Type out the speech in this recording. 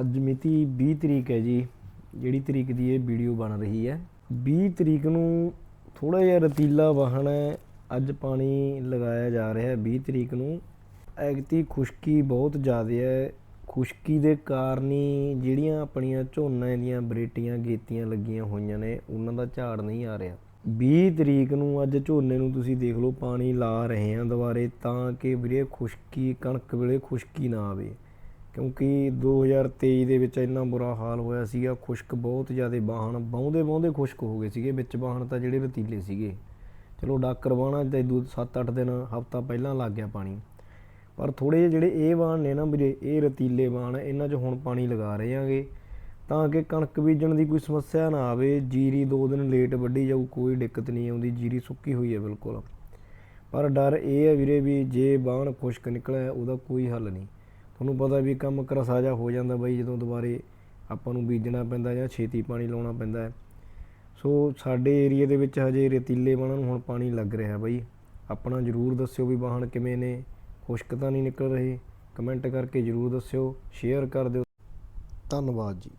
ਅੱਜ ਮਿਤੀ 20 ਤਰੀਕ ਹੈ ਜੀ, ਜਿਹੜੀ ਤਰੀਕ ਦੀ ਇਹ ਵੀਡੀਓ ਬਣ ਰਹੀ ਹੈ। 20 ਤਰੀਕ ਨੂੰ ਥੋੜਾ ਜਿਹਾ ਰਤੀਲਾ ਵਾਹਣ ਹੈ, ਅੱਜ ਪਾਣੀ ਲਗਾਇਆ ਜਾ ਰਿਹਾ ਹੈ 20 ਤਰੀਕ ਨੂੰ। ਐਗਤੀ ਖੁਸ਼ਕੀ ਬਹੁਤ ਜ਼ਿਆਦਾ ਹੈ। ਖੁਸ਼ਕੀ ਦੇ ਕਾਰਨ ਹੀ ਜਿਹੜੀਆਂ ਆਪਣੀਆਂ ਝੋਨੇ ਦੀਆਂ ਬਰੇਟੀਆਂ ਗੇਤੀਆਂ ਲੱਗੀਆਂ ਹੋਈਆਂ ਨੇ, ਉਹਨਾਂ ਦਾ ਝਾੜ ਨਹੀਂ ਆ ਰਿਹਾ। 20 ਤਰੀਕ ਨੂੰ ਅੱਜ ਝੋਨੇ ਨੂੰ ਤੁਸੀਂ ਦੇਖ ਲਓ, ਪਾਣੀ ਲਾ ਰਹੇ ਆ ਦੁਬਾਰੇ ਤਾਂ ਕਿ ਵੀਰੇ ਖੁਸ਼ਕੀ, ਕਣਕ ਵੇਲੇ ਖੁਸ਼ਕੀ ਨਾ ਆਵੇ। ਕਿਉਂਕਿ 2023 ਦੇ ਵਿੱਚ ਇੰਨਾ ਬੁਰਾ ਹਾਲ ਹੋਇਆ ਸੀਗਾ, ਖੁਸ਼ਕ ਬਹੁਤ ਜ਼ਿਆਦਾ ਬਾਹਣ ਬਾਉਂਦੇ ਬਾਉਂਦੇ ਖੁਸ਼ਕ ਹੋ ਗਏ ਸੀਗੇ, ਵਿੱਚ ਬਾਹਣ ਤਾਂ ਜਿਹੜੇ ਰਤੀਲੇ ਸੀਗੇ। ਚਲੋ ਡਾਕਰ ਬਾਣਾ ਤੇ ਦੂ 7-8 ਦਿਨ, ਹਫਤਾ ਪਹਿਲਾਂ ਲੱਗ ਗਿਆ ਪਾਣੀ। ਪਰ ਥੋੜੇ ਜਿਹੇ ਜਿਹੜੇ ਇਹ ਵਾਹਣ ਨੇ ਨਾ ਵੀਰੇ ਇਹ ਰਤੀਲੇ ਵਾਹਣ ਇਹਨਾਂ 'ਚ ਹੁਣ ਪਾਣੀ ਲਗਾ ਰਹੇ ਆਂਗੇ, ਤਾਂ ਕਿ ਕਣਕ ਬੀਜਣ ਦੀ ਕੋਈ ਸਮੱਸਿਆ ਨਾ ਆਵੇ, ਜੀਰੀ 2 ਦਿਨ ਲੇਟ ਵੱਢੀ ਜਾਊ, ਕੋਈ ਦਿੱਕਤ ਨਹੀਂ ਆਉਂਦੀ, ਜੀਰੀ ਸੁੱਕੀ ਹੋਈ ਹੈ ਬਿਲਕੁਲ। ਪਰ ਡਰ ਇਹ ਹੈ ਵੀਰੇ ਵੀ ਜੇ ਬਾਣ ਖੁਸ਼ਕ ਨਿਕਲਿਆ, ਉਹਦਾ ਕੋਈ ਹੱਲ ਨਹੀਂ। ਤੁਹਾਨੂੰ ਪਤਾ ਵੀ ਕੰਮ ਕਰਸਾਜਾ ਹੋ ਜਾਂਦਾ ਬਾਈ ਜਦੋਂ ਦੁਬਾਰੇ ਆਪਾਂ ਨੂੰ ਬੀਜਣਾ ਪੈਂਦਾ ਜਾਂ ਛੇਤੀ ਪਾਣੀ ਲਾਉਣਾ ਪੈਂਦਾ ਸੋ ਸਾਡੇ ਏਰੀਆ ਦੇ ਵਿੱਚ ਹਜੇ ਰੇਤੀਲੇ ਬਾਣਾਂ ਨੂੰ ਹੁਣ ਪਾਣੀ ਲੱਗ ਰਿਹਾ ਬਾਈ। ਆਪਣਾ ਜਰੂਰ ਦੱਸਿਓ ਵੀ ਵਾਹਣ ਕਿਵੇਂ ਨੇ, ਖੁਸ਼ਕ ਤਾਂ ਨਹੀਂ ਨਿਕਲ ਰਹੇ। ਕਮੈਂਟ ਕਰਕੇ ਜਰੂਰ ਦੱਸਿਓ, ਸ਼ੇਅਰ ਕਰ ਦਿਓ। ਧੰਨਵਾਦ ਜੀ।